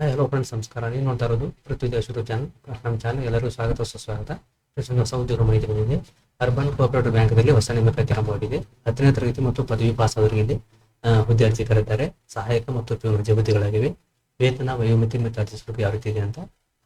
Hello friends ನಮಸ್ಕಾರ. ನೀವು ನೋಡ್ತಾ ಇರೋದು ಪೃಥ್ವಿ ದೇಶ್ ಯೂಟ್ಯೂಬ್ ಚಾನಲ್ ನಮ್ಮ ಚಾನಲ್ ಎಲ್ಲರಿಗೂ ಸ್ವಾಗತ ಸುಸ್ವಾಗತ ಹೊಸ ಉದ್ಯೋಗ ಮಾಹಿತಿ ಬಂದಿದೆ. ಅರ್ಬನ್ ಕೋಆಪರೇಟಿವ್ ಬ್ಯಾಂಕ್ದಲ್ಲಿ ಹೊಸ ನೇಮಕಾತಿ ಆರಂಭವಾಗಿದೆ ಹತ್ತನೇ ತರಗತಿ ಮತ್ತು ಪದವಿ ಪಾಸ್ ಇಲ್ಲಿ ಹುದ್ದೆ ಸಹಾಯಕ ಮತ್ತು ಹುದ್ದೆಗಳಾಗಿವೆ ವೇತನ, ವಯೋಮಿತಿ ಮತ್ತು ಅರ್ಜಿ ಸ್ವಲ್ಪ ಯಾವ ರೀತಿ ಇದೆ ಅಂತ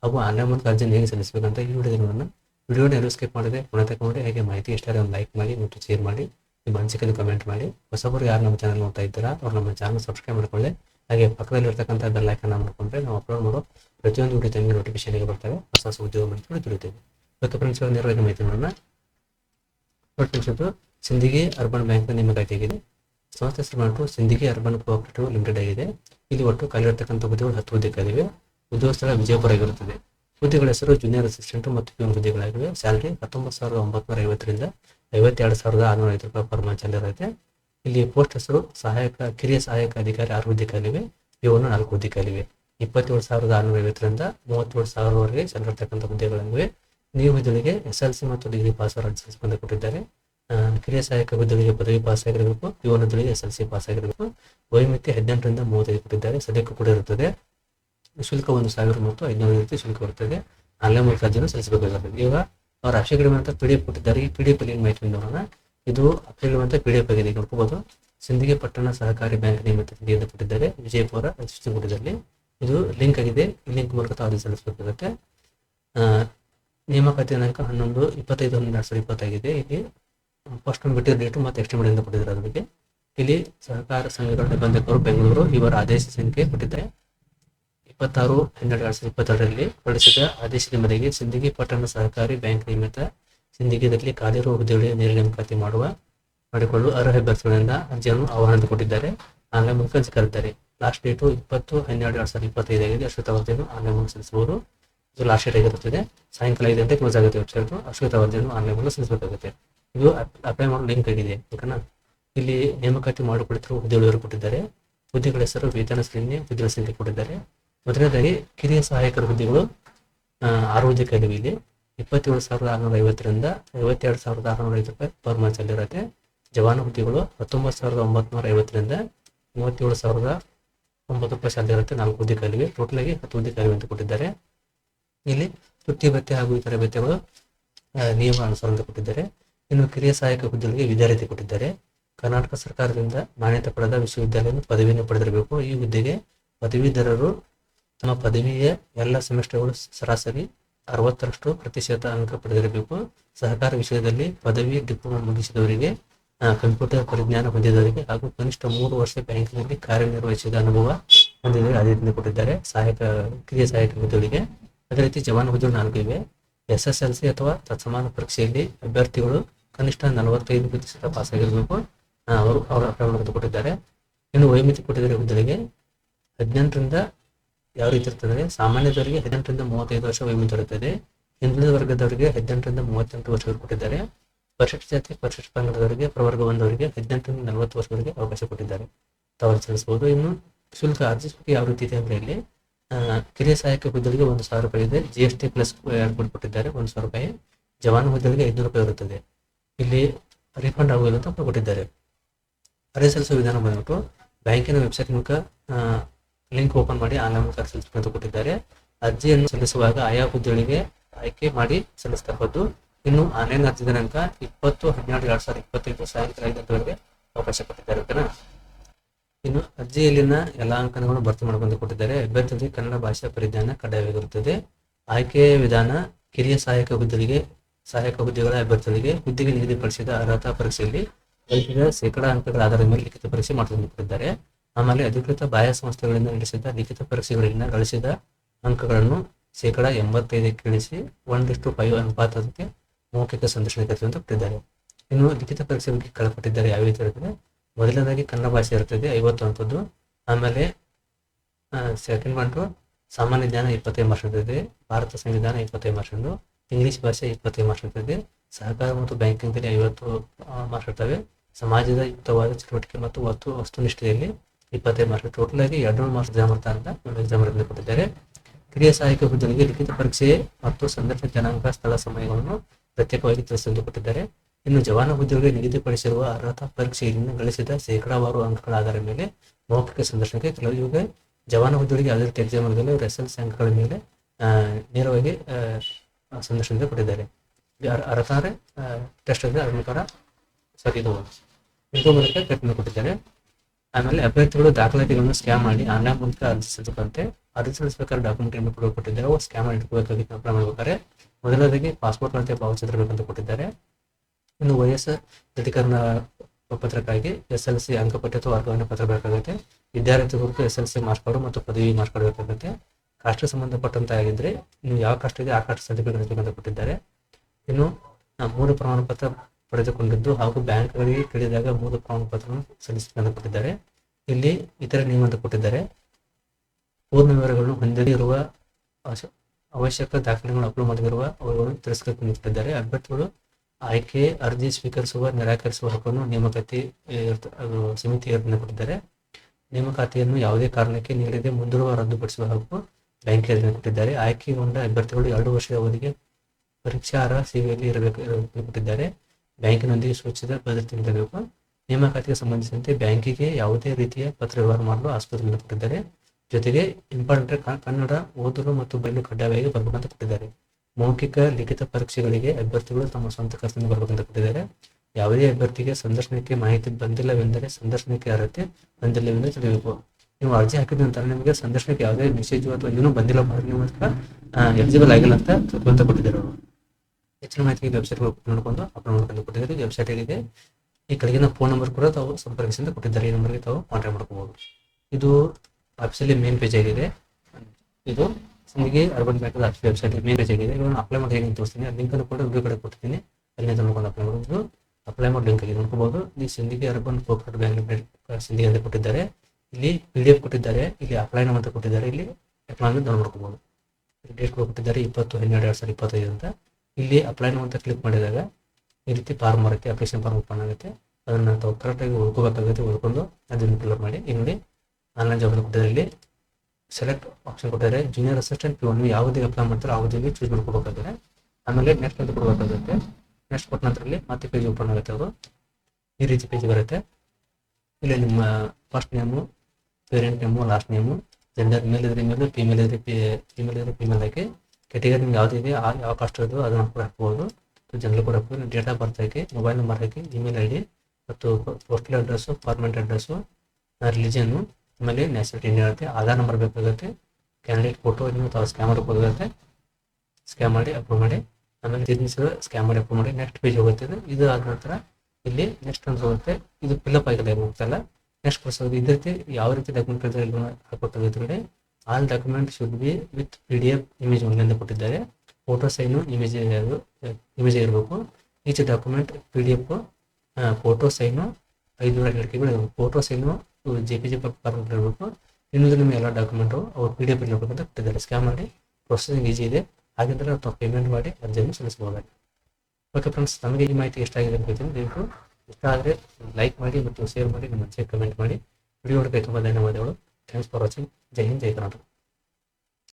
ಹಾಗೂ ಆನ್ಲೈನ್ ಮೂಲಕ ಅರ್ಜಿಯನ್ನು ಹೇಗೆ ಸಲ್ಲಿಸಬೇಕಂತ ಈ ವಿಡಿಯೋವನ್ನು ವಿಡಿಯೋನ ಎಲ್ಲರೂ ಸ್ಕಿಪ್ ಮಾಡಿದೆ ಪುನಃ ತಗೊಂಡು ಹಾಗೆ ಮಾಹಿತಿ ಇಷ್ಟ ಒಂದು ಲೈಕ್ ಮಾಡಿ ಮತ್ತು ಶೇರ್ ಮಾಡಿ, ನಿಮ್ಮ ಅನಿಸಿಕೆಯನ್ನು ಕಮೆಂಟ್ ಮಾಡಿ. ಹೊಸಬರು ಯಾರು ನಮ್ಮ ಚಾನಲ್ ನೋಡ್ತಾ ಇದ್ದೀರಾ, ಅವ್ರು ನಮ್ಮ ಚಾನಲ್ ಸಬ್ಸ್ಕ್ರೈಬ್ ಮಾಡ್ಕೊಳ್ಳಿ. ಹಾಗೆ ಪಕ್ಕದಲ್ಲಿ ಇರ್ತಕ್ಕಂಥ ಬೆಲ್ ಐಕನ್ ಮಾಡ್ಕೊಂಡ್ರೆ ನಾವು ಅಪ್ಲೋಡ್ ಮಾಡೋ ಪ್ರತಿಯೊಂದು ವಿಡಿಯೋ ತಮಗೆ ನೋಟಿಫಿಕೇಶನ್ಗೆ ಬರ್ತವೆ. ಹೊಸ ಹೊಸ ಉದ್ಯೋಗ ಮಾಹಿತಿ ತಿಳಿತೇವೆ ಓಕೆ ಫ್ರೆಂಡ್ಸ್ ನೇರವಾಗಿ ಮಾಹಿತಿ ನೋಡೋಣ. ಫ್ರೆಂಡ್ಸ್ ಸಿಂಧಿಗೆ ಅರ್ಬನ್ ಬ್ಯಾಂಕ್ ನೇಮಕಾತಿ ಆಗಿದೆ ಸಂಸ್ಥೆ ಹೆಸರು ಸಿಂದಗಿ ಅರ್ಬನ್ ಕೋಆಪರೇಟಿವ್ ಲಿಮಿಟೆಡ್ ಆಗಿದೆ. ಇಲ್ಲಿ ಒಟ್ಟು ಖಾಲಿರತಕ್ಕಂಥ ಹುದ್ದೆಗಳು ಹತ್ತು ಹುದ್ದೆಗಳಿವೆ ಉದ್ಯೋಗ ಸ್ಥಳ ವಿಜಯಪುರ ಆಗಿರುತ್ತದೆ ಹುದ್ದೆಗಳ ಹೆಸರು ಜೂನಿಯರ್ ಅಸಿಸ್ಟೆಂಟ್ ಮತ್ತು ಪ್ಯೂನ್ ಹುದ್ದೆಗಳಾಗಿವೆ ಸ್ಯಾಲರಿ ಹತ್ತೊಂಬತ್ತು ಸಾವಿರದ ಒಂಬತ್ನೂರ ಐವತ್ತರಿಂದ ಐವತ್ತೆರಡು ಸಾವಿರದ ಆರುನೂರ ಐವತ್ತು ರೂಪಾಯಿ ಪರ್ ಮಂತ್ ಇರುತ್ತೆ. ಇಲ್ಲಿ ಪೋಸ್ಟ್ ಹೆಸರು ಸಹಾಯಕ, ಕಿರಿಯ ಸಹಾಯಕ ಅಧಿಕಾರಿ ಆರು ಹುದ್ದೆಗಳಿವೆ ಇವನು ನಾಲ್ಕು ಹುದ್ದೆಗಳಿವೆ ಇಪ್ಪತ್ತೇಳು ಸಾವಿರದ ಆರುನೂರ ಐವತ್ತರಿಂದ ಮೂವತ್ತೇಳು ಸಾವಿರವರೆಗೆ ಸಲ್ಲಿರ್ತಕ್ಕಂಥ ಹುದ್ದೆಗಳಿವೆ ಹುದ್ದೆಗಳಿಗೆ ಎಸ್ ಎಲ್ ಸಿ ಮತ್ತು ಡಿಗ್ರಿ ಪಾಸ್ ಅರ್ಜಿ ಸಂಬಂಧ ಕೊಟ್ಟಿದ್ದಾರೆ ಕಿರಿಯ ಸಹಾಯಕ ಹುದ್ದೆಗಳಿಗೆ ಪದವಿ ಪಾಸ್ ಆಗಿರಬೇಕು ಯುವನದೊಳಗೆ ಎಸ್ ಎಲ್ ಸಿ ಪಾಸ್ ಆಗಿರಬೇಕು ವಯೋಮಿತಿ ಹದಿನೆಂಟರಿಂದ ಮೂವತ್ತೈದು ಕೊಟ್ಟಿದ್ದಾರೆ. ಸದ್ಯಕ್ಕೂ ಕೂಡ ಇರುತ್ತದೆ. ಶುಲ್ಕ ಒಂದು ಸಾವಿರ ಮತ್ತು ಐದುನೂರು ರೀತಿ ಶುಲ್ಕ ಬರುತ್ತದೆ ಆನ್ಲೈನ್ ಮೂಲಕ ಅರ್ಜಿಯನ್ನು ಸಲ್ಲಿಸಬೇಕಾಗುತ್ತದೆ ಇವಾಗ ಅವ್ರ ಅಂತ ಪಿ ಡಿ ಎಫ್ ಕೊಟ್ಟಿದ್ದಾರೆ. ಈ ಪಿ ಡಿ ಎಫ್ ಅಲ್ಲಿ ಏನು ಮಾಹಿತಿ ನೋಡೋಣ. ಇದು ಅಕ್ಷಯಗಳಿರುವಂಥ ಪಿ ಡಿ ಎಫ್ ಆಗಿದೆ ನೋಡ್ಕೋಬಹುದು ಸಿಂದಿಗೆ ಪಟ್ಟಣ ಸಹಕಾರಿ ಬ್ಯಾಂಕ್ ನಿಮಿತ್ತ ಕೊಟ್ಟಿದ್ದಾರೆ. ವಿಜಯಪುರ ಗುಡಿದಲ್ಲಿ ಇದು ಲಿಂಕ್ ಆಗಿದೆ. ಲಿಂಕ್ ಮೂಲಕ ಅರ್ಜಿ ಸಲ್ಲಿಸಬೇಕಾಗುತ್ತೆ ನೇಮಕಾತಿ ದಿನಾಂಕ ಹನ್ನೊಂದು, ಇಪ್ಪತ್ತೈದು, ಹನ್ನೊಂದು, ಎರಡು ಸಾವಿರದ ಇಪ್ಪತ್ತಾಗಿದೆ. ಇಲ್ಲಿ ಫಸ್ಟ್ ಬಿಟ್ಟಿರೋ ಡೇಟು ಮತ್ತು ಎಕ್ಸ್ಟೆಂಡ್ ಅಂತ ಕೊಟ್ಟಿದ್ದಾರೆ ಅದಕ್ಕೆ ಇಲ್ಲಿ ಸಹಕಾರ ಸಂಘಗಳ ನಿಬಂಧಕರು ಬೆಂಗಳೂರು ಇವರ ಆದೇಶ ಸಂಖ್ಯೆ ಕೊಟ್ಟಿದ್ದಾರೆ. ಇಪ್ಪತ್ತಾರು, ಹನ್ನೆರಡು, ಎರಡು ಸಾವಿರದ ಇಪ್ಪತ್ತೆರಡರಲ್ಲಿ ಹೊರಡಿಸಿದ ಆದೇಶದ ಮೇರೆಗೆ ಸಿಂದಗಿ ಪಟ್ಟಣ ಸಹಕಾರಿ ಬ್ಯಾಂಕ್ ನಿಯಮಿತ ಸಿಂದಗಿಯಲ್ಲಿ ಖಾಲಿರುವ ಹುದ್ದೆಗಳಿಗೆ ನೇರ ನೇಮಕಾತಿ ಮಾಡುವ ಮಾಡಿಕೊಳ್ಳಲು ಅರ್ಹ ಅಭ್ಯರ್ಥಿಗಳಿಂದ ಅರ್ಜಿಯನ್ನು ಆಹ್ವಾನ ಕೊಟ್ಟಿದ್ದಾರೆ. ಆನ್ಲೈನ್ ಮೂಲಕ ಕರೆದಿದ್ದಾರೆ. ಲಾಸ್ಟ್ ಡೇಟು ಇಪ್ಪತ್ತು, ಹನ್ನೆರಡು, ಎರಡು ಸಾವಿರದ ಇಪ್ಪತ್ತೈದು ಆಗಿದೆ ಅಶ್ವಿತ ಅರ್ಜಿಯನ್ನು ಆನ್ಲೈನ್ ಮೂಲಕ ಸಲ್ಲಿಸಬಹುದು. ಇದು ಲಾಸ್ಟ್ ಡೇಟ್ ಆಗಿರುತ್ತದೆ. ಸಾಯಂಕಾಲ ಐದು ಗಂಟೆ ಕ್ಲೋಸ್ ಆಗುತ್ತೆ ವೆಬ್ಸೈಟ್. ಅಶ್ವಿತ ಆನ್ಲೈನ್ ಮೂಲಕ ಸಲ್ಲಿಸಬೇಕಾಗುತ್ತೆ. ಇದು ಅಪ್ಲೈ ಮಾಡೋ ಲಿಂಕ್ ಆಗಿದೆ, ಓಕೆನಾ? ಇಲ್ಲಿ ನೇಮಕಾತಿ ಮಾಡಿಕೊಡುತ್ತಿರುವ ಹುದ್ದೆಗಳು ಕೊಟ್ಟಿದ್ದಾರೆ. ಹುದ್ದೆಗಳ ಹೆಸರು, ವೇತನ ಶ್ರೇಣಿ, ಹುದ್ದೆಗಳ ಸಂಖ್ಯೆ ಕೊಟ್ಟಿದ್ದಾರೆ. ಮೊದಲನೇದಾಗಿ ಕಿರಿಯ ಸಹಾಯಕರ ಹುದ್ದೆಗಳು ಆರು ಹುದ್ದೆ ಇಲ್ಲಿ ಇಪ್ಪತ್ತೇಳು ಸಾವಿರದ ಆರುನೂರ ಐವತ್ತರಿಂದ ಐವತ್ತೆರಡು ಸಾವಿರದ ಆರುನೂರ ಐದು ರೂಪಾಯಿ ಪರ್ ಮಂತ್ ಇರುತ್ತೆ. ಜವಾನ ಹುದ್ದೆಗಳು ಹತ್ತೊಂಬತ್ತು ಸಾವಿರದ ಒಂಬತ್ನೂರ ಐವತ್ತರಿಂದ ಮೂವತ್ತೇಳು ಸಾವಿರದ ಒಂಬತ್ತು ರೂಪಾಯಿ ಸಾಲ ಇರುತ್ತೆ ನಾಲ್ಕು ಹುದ್ದೆ ಕಾಲಿಗೆ ಟೋಟಲ್ ಆಗಿ ಹತ್ತು ಹುದ್ದೆ ಕಾಲಿಗೆ ಅಂತ ಕೊಟ್ಟಿದ್ದಾರೆ. ಇಲ್ಲಿ ತುಟ್ಟಿ ಭತ್ಯೆ ಹಾಗೂ ಇತರ ಭತ್ಯೆಗಳು ನಿಯಮ ಅನುಸಾರ ಅಂತ ಕೊಟ್ಟಿದ್ದಾರೆ. ಇನ್ನು ಕಿರಿಯ ಸಹಾಯಕ ಹುದ್ದೆಗಳಿಗೆ ವಿದ್ಯಾರ್ಥಿ ಕೊಟ್ಟಿದ್ದಾರೆ. ಕರ್ನಾಟಕ ಸರ್ಕಾರದಿಂದ ಮಾನ್ಯತೆ ಪಡೆದ ವಿಶ್ವವಿದ್ಯಾಲಯದ ಪದವಿಯನ್ನು ಪಡೆದಿರಬೇಕು. ಈ ಹುದ್ದೆಗೆ ಪದವೀಧರರು ತಮ್ಮ ಪದವಿಯ ಎಲ್ಲ ಸೆಮಿಸ್ಟರ್ಗಳು ಸರಾಸರಿ ಅರವತ್ತರಷ್ಟು ಪ್ರತಿಶತ ಅಂಕ ಪಡೆದಿರಬೇಕು. ಸಹಕಾರ ವಿಷಯದಲ್ಲಿ ಪದವಿ, ಡಿಪ್ಲೊಮಾ ಮುಗಿಸಿದವರಿಗೆ ಕಂಪ್ಯೂಟರ್ ಪರಿಜ್ಞಾನ ಹೊಂದಿದವರಿಗೆ ಹಾಗೂ ಕನಿಷ್ಠ ಮೂರು ವರ್ಷ ಬ್ಯಾಂಕಿನಲ್ಲಿ ಕಾರ್ಯನಿರ್ವಹಿಸಿದ ಅನುಭವ ಹೊಂದಿದವರಿಗೆ ಆದ್ಯತೆ ಕೊಟ್ಟಿದ್ದಾರೆ. ಸಹಾಯಕ, ಕಿರಿಯ ಸಹಾಯಕ ಹುದ್ದೆಗಳಿಗೆ. ಅದೇ ರೀತಿ ಜವಾನ್ ಹುದ್ದೆಗಳು ನಾಲ್ಕು ಇವೆ. ಎಸ್ ಎಸ್ ಎಲ್ ಸಿ ಅಥವಾ ತತ್ಸಮಾನ ಪರೀಕ್ಷೆಯಲ್ಲಿ ಅಭ್ಯರ್ಥಿಗಳು ಕನಿಷ್ಠ ನಲವತ್ತೈದು ಪ್ರತಿಶತ ಪಾಸ್ ಆಗಿರಬೇಕು ಅವರು ಅವರ ಪ್ರಮಾಣ ಕೊಟ್ಟಿದ್ದಾರೆ. ಇನ್ನು ವೈಮಿತಿ ಕೊಟ್ಟಿದ್ದಾರೆ ಹುದ್ದೆಗಳಿಗೆ. ಹದಿನೆಂಟರಿಂದ ಯಾವ ರೀತಿ ಇರ್ತದೆ ಸಾಮಾನ್ಯದವರಿಗೆ ಹದಿನೆಂಟರಿಂದ ಮೂವತ್ತೈದು ವರ್ಷ ವಯೋಮಿತಿ ಇರುತ್ತದೆ ಹಿಂದುಳಿದ ವರ್ಗದವರಿಗೆ ಹದಿನೆಂಟರಿಂದ ಮೂವತ್ತೆಂಟು ವರ್ಷ ಕೊಟ್ಟಿದ್ದಾರೆ. ಪರಿಶಿಷ್ಟ ಜಾತಿ ಪರಿಶಿಷ್ಟ ಪಂಗಡದವರಿಗೆ, ಪ್ರವರ್ಗ ಬಂದವರಿಗೆ ಹದಿನೆಂಟರಿಂದ ನಲವತ್ತು ವರ್ಷವರೆಗೆ ಅವಕಾಶ ಕೊಟ್ಟಿದ್ದಾರೆ. ತಾವು ಸಲ್ಲಿಸಬಹುದು ಇನ್ನು ಶುಲ್ಕ ಅರ್ಜಿ ಶುಲ್ಕ ಯಾವ ರೀತಿ ಇದೆ ಅಂದ್ರೆ ಇಲ್ಲಿ ಕಿರಿಯ ಸಹಾಯಕ ಹುದ್ದೆಗಳಿಗೆ ಒಂದು ಸಾವಿರ ರೂಪಾಯಿ ಇದೆ. ಜಿ ಎಸ್ ಟಿ ಪ್ಲಸ್ ಎರಡು ಕೊಟ್ಟಿದ್ದಾರೆ. ಒಂದು ಸಾವಿರ ರೂಪಾಯಿ. ಜವಾನ್ ಹುದ್ದೆಗಳಿಗೆ ಐದುನೂರು ರೂಪಾಯಿ ಇರುತ್ತದೆ ಇಲ್ಲಿ ರೀಫಂಡ್ ಆಗುವುದಿಲ್ಲ ಅಂತ ಕೊಟ್ಟಿದ್ದಾರೆ. ಅರ್ಜಿ ಸಲ್ಲಿಸುವ ವಿಧಾನ ಬಂದ್ಬಿಟ್ಟು, ಬ್ಯಾಂಕಿನ ವೆಬ್ಸೈಟ್ ಮೂಲಕ ಲಿಂಕ್ ಓಪನ್ ಮಾಡಿ ಆನ್ಲೈನ್ ಮೂಲಕ ಸಲ್ಲಿಸಬೇಕು ಕೊಟ್ಟಿದ್ದಾರೆ. ಅರ್ಜಿಯನ್ನು ಸಲ್ಲಿಸುವಾಗ ಆಯಾ ಹುದ್ದೆಗಳಿಗೆ ಆಯ್ಕೆ ಮಾಡಿ ಸಲ್ಲಿಸತಕ್ಕದ್ದು ಇನ್ನು ಆನ್ಲೈನ್ ಅರ್ಜಿ ದಿನಾಂಕ ಇಪ್ಪತ್ತು ಹನ್ನೆರಡು ಎರಡ್ ಸಾವಿರದ ಇಪ್ಪತ್ತೈದು ಸಾಯಂಕಾಲ ಐದು ಗಂಟೆವರೆಗೆ ಅವಕಾಶ ಕೊಟ್ಟಿದ್ದಾರೆ ಇನ್ನು ಅರ್ಜಿಯಲ್ಲಿನ ಎಲ್ಲಾ ಅಂಕಣಗಳನ್ನು ಭರ್ತಿ ಮಾಡಿಕೊಂಡು ಕೊಟ್ಟಿದ್ದಾರೆ. ಅಭ್ಯರ್ಥಿ ಕನ್ನಡ ಭಾಷಾ ಪರಿಜ್ಞಾನ ಕಡ್ಡಾಯವಾಗಿರುತ್ತದೆ. ಆಯ್ಕೆಯ ವಿಧಾನ ಕಿರಿಯ ಸಹಾಯಕ ಹುದ್ದೆಗಳಿಗೆ ಸಹಾಯಕ ಹುದ್ದೆಗಳ ಅಭ್ಯರ್ಥಿಗಳಿಗೆ ಹುದ್ದೆಗೆ ನಿಗದಿಪಡಿಸಿದ ಅರ್ಹತಾ ಪರೀಕ್ಷೆಯಲ್ಲಿ ಶೇಕಡಾ ಅಂಕಗಳ ಆಧಾರದ ಮೇಲೆ ಲಿಖಿತ ಪರೀಕ್ಷೆ ಮಾಡಿಕೊಂಡು ಕೊಟ್ಟಿದ್ದಾರೆ. ಆಮೇಲೆ ಅಧಿಕೃತ ಬಾಹ್ಯ ಸಂಸ್ಥೆಗಳಿಂದ ನಡೆಸಿದ, ಲಿಖಿತ ಪರೀಕ್ಷೆಗಳಿಂದ ಗಳಿಸಿದ ಅಂಕಗಳನ್ನು ಶೇಕಡಾ ಎಂಬತ್ತೈದಕ್ಕೆ ಇಳಿಸಿ ಒಂದಿಷ್ಟು ಫೈವ್ ಅನುಪಾತಕ್ಕೆ ಮೌಖಿಕ ಸಂದರ್ಶನ ಅಂತ ಕೊಟ್ಟಿದ್ದಾರೆ. ಇನ್ನು ಲಿಖಿತ ಪರೀಕ್ಷೆ ಬಗ್ಗೆ ಕಳಪಟ್ಟಿದ್ದಾರೆ ಯಾವ ರೀತಿ ಇರ್ತದೆ ಮೊದಲನೇದಾಗಿ ಕನ್ನಡ ಭಾಷೆ ಇರ್ತದೆ, ಐವತ್ತು ಅಂಥದ್ದು ಆಮೇಲೆ ಸೆಕೆಂಡ್ ಬಂದು ಸಾಮಾನ್ಯ ಜ್ಞಾನ ಇಪ್ಪತ್ತೈದು ಮಾರ್ಕ್ಸ್ ಇರ್ತದೆ, ಭಾರತ ಸಂವಿಧಾನ ಇಪ್ಪತ್ತೈದು ಮಾರ್ಕ್ಸ್ ಇಂಗ್ಲಿಷ್ ಭಾಷೆ ಇಪ್ಪತ್ತೈದು ಮಾರ್ಕ್ಸ್ ಇರ್ತದೆ, ಸಹಕಾರ ಮತ್ತು ಬ್ಯಾಂಕಿಂಗ್ದಲ್ಲಿ ಐವತ್ತು ಮಾರ್ಕ್ಸ್ ಇರ್ತವೆ. ಸಮಾಜದ ಯುಕ್ತವಾದ ಚಟುವಟಿಕೆ ಮತ್ತು ವಸ್ತು ವಸ್ತುನಿಷ್ಠತೆಯಲ್ಲಿ ಇಪ್ಪತ್ತೈದು ಮಾರ್ಕ್ಸ್ ಟೋಟಲಾಗಿ ಎರಡನೂರು ಮಾರ್ಕ್ಸ್ ಎಕ್ಸಾಮ್ ಅಂತ ಎಕ್ಸಾಮ್ ಕೊಟ್ಟಿದ್ದಾರೆ. ಕ್ರಿಯಾ ಸಹಾಯಕ ಹುದ್ದೆಗಳಿಗೆ ಲಿಖಿತ ಪರೀಕ್ಷೆ ಮತ್ತು ಸಂದರ್ಶನ ಜನಾಂಗ ಸ್ಥಳ ಸಮಯಗಳನ್ನು ಪ್ರತ್ಯೇಕವಾಗಿ ತಿಳಿಸಲು ಕೊಟ್ಟಿದ್ದಾರೆ. ಇನ್ನು ಜವಾನ ಹುದ್ದೆಗಳಿಗೆ ನಿಗದಿಪಡಿಸಿರುವ ಅರ್ಹತಾ ಪರೀಕ್ಷೆಯಿಂದ ಗಳಿಸಿದ ಶೇಕಡಾವಾರು ಅಂಕಗಳ ಆಧಾರದ ಮೇಲೆ ಮೌಖಿಕ ಸಂದರ್ಶನಕ್ಕೆ ಕೆಲವರಿಗೆ ಜವಾನ ಹುದ್ದೆಗಳಿಗೆ ಆಧಾರಿತ ಎಕ್ಸಾಮ್ಗಳಲ್ಲಿ ರೆಸಲ್ಸ್ ಅಂಕಗಳ ಮೇಲೆ ನೇರವಾಗಿ ಸಂದರ್ಶನ ಕೊಟ್ಟಿದ್ದಾರೆ. ಅರ್ಹತಾರೆ? ಟೆಸ್ಟ್ ಅಂದರೆ ಅದರ ಪ್ರಕಾರ ಸರಿ ಇದು. ಮೂಲಕ ಕಟ್ಟಿನ ಕೊಟ್ಟಿದ್ದಾರೆ. ಆಮೇಲೆ ಅಭ್ಯರ್ಥಿಗಳು ದಾಖಲಾತಿಗಳನ್ನು ಸ್ಕ್ಯಾನ್ ಮಾಡಿ ಆನ್ಲೈನ್ ಮೂಲಕ ಅರ್ಜಿ ಸಲ್ಲಿಸಬೇಕಂತೆ ಅರ್ಜಿ ಸಲ್ಲಿಸಬೇಕಾದ್ರೆ ಡಾಕ್ಯುಮೆಂಟ್ ಏನು ಕೂಡ ಕೊಟ್ಟಿದ್ದಾರೆ. ಅವು ಸ್ಕ್ಯಾನ್ ಮಾಡಿ ಇಟ್ಕೋಬೇಕಾಗಿತ್ತು ಅಪ್ಲೈ ಮಾಡ್ಬೇಕಾದ್ರೆ ಮೊದಲನೇದಾಗಿ ಪಾಸ್ಪೋರ್ಟ್ ಮತ್ತೆ ಭಾವಚಿತ್ರ ಬೇಕಂತ ಕೊಟ್ಟಿದ್ದಾರೆ. ಇನ್ನು ವಯಸ್ಸು ದೃಢೀಕರಣ ಪತ್ರಕ್ಕಾಗಿ ಎಸ್ ಎಲ್ ಸಿ ಅಂಕಪಟ್ಟಿ ಅಥವಾ ವರ್ಗಾವಣೆ ಪತ್ರ ಬೇಕಾಗುತ್ತೆ. ವಿದ್ಯಾರ್ಥಿ ಗುರುತು S L C marks card ಮತ್ತು ಪದವಿ ಮಾರ್ಕ್ಸ್ ಕಾರ್ಡ್ ಬೇಕಾಗುತ್ತೆ ಕಾಸ್ಟ್ ಸಂಬಂಧಪಟ್ಟಂತ ಆಗಿದ್ರೆ ನೀವು ಯಾವ ಕಾಸ್ಟ್ ಇದೆ ಆ ಕಾಸ್ಟ್ ಸರ್ಟಿಫಿಕೇಟ್ ಕೊಟ್ಟಿದ್ದಾರೆ. ಇನ್ನು ಮೂರು ಪ್ರಮಾಣ ಪತ್ರ ಪಡೆದುಕೊಂಡಿದ್ದು ಹಾಗೂ ಬ್ಯಾಂಕ್ಗಳಿಗೆ ಕೇಳಿದಾಗ ಮೂಲ ಪ್ರಮಾಣ ಪತ್ರವನ್ನು ಸಲ್ಲಿಸಿಕೊಂಡು ಕೊಟ್ಟಿದ್ದಾರೆ. ಇಲ್ಲಿ ಇತರ ನಿಯಮ ಕೊಟ್ಟಿದ್ದಾರೆ. ಪೂರ್ಣ ವಿವರಗಳನ್ನು ಅವಶ್ಯ- ಅವಶ್ಯಕ ದಾಖಲೆಗಳನ್ನು ಅಪ್ಲೋಡ್ ಮಾಡದಿರುವ ಅವರುಗಳನ್ನು ಕೊಟ್ಟಿದ್ದಾರೆ ಅಭ್ಯರ್ಥಿಗಳು ಆಯ್ಕೆ, ಅರ್ಜಿ ಸ್ವೀಕರಿಸುವ, ನಿರಾಕರಿಸುವ ಹಕ್ಕನ್ನು ನೇಮಕಾತಿ ಸಮಿತಿ ಕೊಟ್ಟಿದ್ದಾರೆ. ನೇಮಕಾತಿಯನ್ನು ಯಾವುದೇ ಕಾರಣಕ್ಕೆ ನೀಡದೆ ಮುಂದೂಡುವ ರದ್ದುಪಡಿಸುವ ಹಕ್ಕು ಬ್ಯಾಂಕಿನ ಕೊಟ್ಟಿದ್ದಾರೆ. ಆಯ್ಕೆಗೊಂಡ ಅಭ್ಯರ್ಥಿಗಳು ಎರಡು ವರ್ಷದ ಅವಧಿಗೆ ಪರೀಕ್ಷಾರ್ಹ ಸೇವೆಯಲ್ಲಿ ಇರಬೇಕು ಕೊಟ್ಟಿದ್ದಾರೆ. ಬ್ಯಾಂಕಿನೊಂದಿಗೆ ಸೂಚಿಸಿದ ಭದ್ರತೆ ನೀಡಬೇಕು. ನೇಮಕಾತಿಗೆ ಸಂಬಂಧಿಸಿದಂತೆ ಬ್ಯಾಂಕಿಗೆ ಯಾವುದೇ ರೀತಿಯ ಪತ್ರ ವ್ಯವಹಾರ ಮಾಡಲು ಆಸ್ಪತ್ರೆಯನ್ನು ಕೊಟ್ಟಿದ್ದಾರೆ. ಜೊತೆಗೆ ಇಂಪಾರ್ಟೆಂಟ್ ಕನ್ನಡ ಓದಲು ಮತ್ತು ಬರಲು ಕಡ್ಡಾಯವಾಗಿ ಬರಬೇಕಂತ ಕೊಟ್ಟಿದ್ದಾರೆ. ಮೌಖಿಕ, ಲಿಖಿತ ಪರೀಕ್ಷೆಗಳಿಗೆ ಅಭ್ಯರ್ಥಿಗಳು ತಮ್ಮ ಸ್ವಂತ ಖರ್ಚಿನಿಂದ ಬರಬೇಕಂತ ಕೊಟ್ಟಿದ್ದಾರೆ. ಯಾವುದೇ ಅಭ್ಯರ್ಥಿಗೆ ಸಂದರ್ಶನಕ್ಕೆ ಮಾಹಿತಿ ಬಂದಿಲ್ಲವೆಂದರೆ ಸಂದರ್ಶನಕ್ಕೆ ಅರ್ಹತೆ ಬಂದಿಲ್ಲವೆಂದು ತಿಳಿಯಬೇಕು. ನೀವು ಅರ್ಜಿ ಹಾಕಿದ ನಂತರ ನಿಮಗೆ ಸಂದರ್ಶನಕ್ಕೆ ಯಾವುದೇ ಮೆಸೇಜು ಅಥವಾ ಏನೂ ಬಂದಿಲ್ಲ ನೀವು ಎಲಿಜಿಬಲ್ ಆಗಿಲ್ಲ ಅಂತ ತಿಳ್ಕೊಂತ ಕೊಟ್ಟಿದ್ದಾರೆ ಅವರು. ಹೆಚ್ಚಿನ ಮಾಹಿತಿಗೆ ವೆಬ್ಸೈಟ್ ನೋಡ್ಕೊಂಡು ಅಪ್ಲೋಡ್ ಮಾಡ್ಕೊಂಡು ಕೊಟ್ಟಿದ್ದಾರೆ ವೆಬ್ಸೈಟ್ ಇದೆ ಈ ಕೆಳಗಿನ ಫೋನ್ ನಂಬರ್ ಕೂಡ ತಾವು ಸಂಪರ್ಕಿಸಿಂದ ಕೊಟ್ಟಿದ್ದಾರೆ. ಈ ನಂಬರ್ಗೆ ತಾವು ಕಾಂಟ್ಯಾಕ್ಟ್ ಮಾಡ್ಕೋಬಹುದು ಇದು ಆಫೀಸಲ್ಲಿ ಮೇನ್ ಪೇಜ್ ಆಗಿದೆ. ಇದು Sindagi urban bank website main page ಆಗಿದೆ. ಇದನ್ನು ಅಪ್ಲೈ ಮಾಡಿ ಹೇಗೆ ತೋರಿಸ್ತೀನಿ. ಆ ಲಿಂಕ್ ಅನ್ನು ಕೂಡ ವಿಡಿಯೋ ಕಡೆ ಕೊಡ್ತೀನಿ ಅಲ್ಲಿ ನೋಡ್ಕೊಂಡು ಅಪ್ಲೈ ಮಾಡೋದು ಅಪ್ಲೈ ಮಾಡಿ ಲಿಂಕ್ ಆಗಿ ನೋಡ್ಕೋಬಹುದು ಈ ಸಿಂಧಿಗೆ ಅರ್ಬನ್ ಕೋಪರೇಟ್ ಬ್ಯಾಂಕ್ ಸಿಂಧಿ ಅಂತ ಕೊಟ್ಟಿದ್ದಾರೆ. ಇಲ್ಲಿ ಪಿ ಡಿ ಎಫ್ ಕೊಟ್ಟಿದ್ದಾರೆ. ಇಲ್ಲಿ ಅಪ್ಲೈ ಅಂತ ಕೊಟ್ಟಿದ್ದಾರೆ. ಇಲ್ಲಿ ಅಪ್ಲೈ ಅಂತ ಡೌನ್ ಮಾಡ್ಕೋಬಹುದು ಡೇಟ್ ಕೂಡ ಕೊಟ್ಟಿದ್ದಾರೆ. ಇಪ್ಪತ್ತು, ಹನ್ನೆರಡು, ಎರಡು ಸಾವಿರದ ಇಪ್ಪತ್ತೈದು ಅಂತ. ಇಲ್ಲಿ ಅಪ್ಲೈ ಅಂತ ಕ್ಲಿಕ್ ಮಾಡಿದಾಗ ಈ ರೀತಿ ಫಾರ್ಮ್ ಬರುತ್ತೆ ಅಪ್ಲಿಕೇಶನ್ ಫಾರ್ಮ್ ಓಪನ್ ಆಗುತ್ತೆ. ಅದನ್ನು ತಾವು ಕರೆಕ್ಟಾಗಿ ಉಳ್ಕೋಬೇಕಾಗುತ್ತೆ ಉಳ್ಕೊಂಡು ಅದನ್ನು ಫಿಲ್ಅಪ್ ಮಾಡಿ. ಇಲ್ಲಿ ಆನ್ಲೈನ್ ಜಾಬ್ ಕೊಟ್ಟಿದ್ದಾರೆ ಇಲ್ಲಿ. ಸೆಲೆಕ್ಟ್ ಆಪ್ಷನ್ ಕೊಟ್ಟರೆ ಜೂನಿಯರ್ ಅಸಿಸ್ಟೆಂಟ್ ಪಿ ಒನ್ ಯಾವುದೇ ಅಪ್ಲೈ ಮಾಡ್ತಾರೋ ಯಾವುದೇ ಚೂಸ್ ಮಾಡ್ಕೋಬೇಕಾದ್ರೆ ಆಮೇಲೆ ನೆಕ್ಸ್ಟ್ ಅಂತ ಕೊಡಬೇಕಾಗುತ್ತೆ. ನೆಕ್ಸ್ಟ್ ಕೊಟ್ಟ ನಂತರಲ್ಲಿ ಮತ್ತೆ ಪೇಜ್ ಓಪನ್ ಆಗುತ್ತೆ ಅವರು. ಈ ರೀತಿ ಪೇಜ್ ಬರುತ್ತೆ. ಇಲ್ಲಿ ನಿಮ್ಮ first name parent name last name gender male ಇದ್ರೆ ಮೇಲು ಫಿಮೇಲ್ ಇದ್ರೆ ಫಿಮೇಲ್ ಇದ್ರೆ ಫಿಮೇಲ್ ಹಾಕಿ ಕೆಟಗರಿ ನಿಮ್ಗೆ ಯಾವ್ದು ಇದೆ ಯಾವ ಕಾಸ್ಟ್ ಇರೋದು ಅದನ್ನು ಕೂಡ ಹಾಕ್ಬೋದು. ಜನರಲ್ ಕೂಡ ಹಾಕ್ಬೋದು. ಡೇಟ್ ಆಫ್ ಬರ್ತ್ ಹಾಕಿ ಮೊಬೈಲ್ ನಂಬರ್ ಹಾಕಿ ಇಮೇಲ್ ಐ ಡಿ ಮತ್ತು postal address permanent address religion ಆಮೇಲೆ ನ್ಯಾಷನಾಲಿಟಿ ಇರುತ್ತೆ. ಆಧಾರ್ ನಂಬರ್ ಬೇಕಾಗುತ್ತೆ. ಕ್ಯಾಂಡಿಡೇಟ್ ಫೋಟೋ ತಾವು ಸ್ಕ್ಯಾನ್ ಮಾಡ್ಕೋಬೇಕಾಗುತ್ತೆ ಸ್ಕ್ಯಾನ್ ಮಾಡಿ ಅಪ್ಲೋಡ್ ಮಾಡಿ. ಆಮೇಲೆ ಸಿಗ್ನೇಚರ್ ಸ್ಕ್ಯಾನ್ ಮಾಡಿ ಅಪ್ಲೋಡ್ ಮಾಡಿ. ನೆಕ್ಸ್ಟ್ ಪೇಜ್ ಹೋಗುತ್ತೆ ಇದು. ಆದ ನಂತರ ಇಲ್ಲಿ ನೆಕ್ಸ್ಟ್ ಅಂತ ಹೋಗುತ್ತೆ. ಇದು ಫಿಲ್ಅಪ್ ಆಗಿದೆ ಹೋಗ್ತಲ್ಲ ನೆಕ್ಸ್ಟ್ ಪ್ರೊಸೆಸ್ ಇದೇ ರೀತಿ ಯಾವ ರೀತಿ document ಹಾಕೊಟ್ಟಾಗುತ್ತೆ all document should be with P D F image ಒಂದೇ ಕೊಟ್ಟಿದ್ದಾರೆ ಫೋಟೋ ಸೈನು ಇಮೇಜ್ ಇಮೇಜ್ ಇರಬೇಕು. Each document P D F photo sign ಐದು KB photo sign J P G ಇರಬೇಕು. ಇನ್ನೊಂದು ನಿಮ್ಮ ಎಲ್ಲ ಡಾಕ್ಯುಮೆಂಟು ಅವ್ರು ಪಿ ಡಿ ಎಫ್ ಇರಬೇಕು ಅಂತ ಕೊಟ್ಟಿದ್ದಾರೆ. ಸ್ಕ್ಯಾನ್ ಮಾಡಿ ಪ್ರೊಸೆಸಿಂಗ್ ಈಜಿ ಇದೆ. ಹಾಗಿದ್ರೆ ತಾವು ಪೇಮೆಂಟ್ ಮಾಡಿ, ಅರ್ಜಿಯನ್ನು ಸಲ್ಲಿಸಬಹುದಾಗಿದೆ ಓಕೆ ಫ್ರೆಂಡ್ಸ್ ನಮಗೆ ಈ ಮಾಹಿತಿ ಇಷ್ಟ ಆಗಿದೆ ಅಂತ ಹೇಳ್ತೀನಿ. ದಯವಿಟ್ಟು ಇಷ್ಟ ಆದರೆ ಲೈಕ್ ಮಾಡಿ ಮತ್ತು ಶೇರ್ ಮಾಡಿ, ನಿಮ್ಮ ಕಮೆಂಟ್ ಮಾಡಿ. ವಿಡಿಯೋ ನೋಡೋಕ್ಕೆ ತುಂಬ ಧನ್ಯವಾದಗಳು. ಥ್ಯಾಂಕ್ಸ್ ಫಾರ್ ವಾಚಿಂಗ್ ಜೈ ಹಿಂದ್ ಜೈ ಕರ್ನಾಟಕ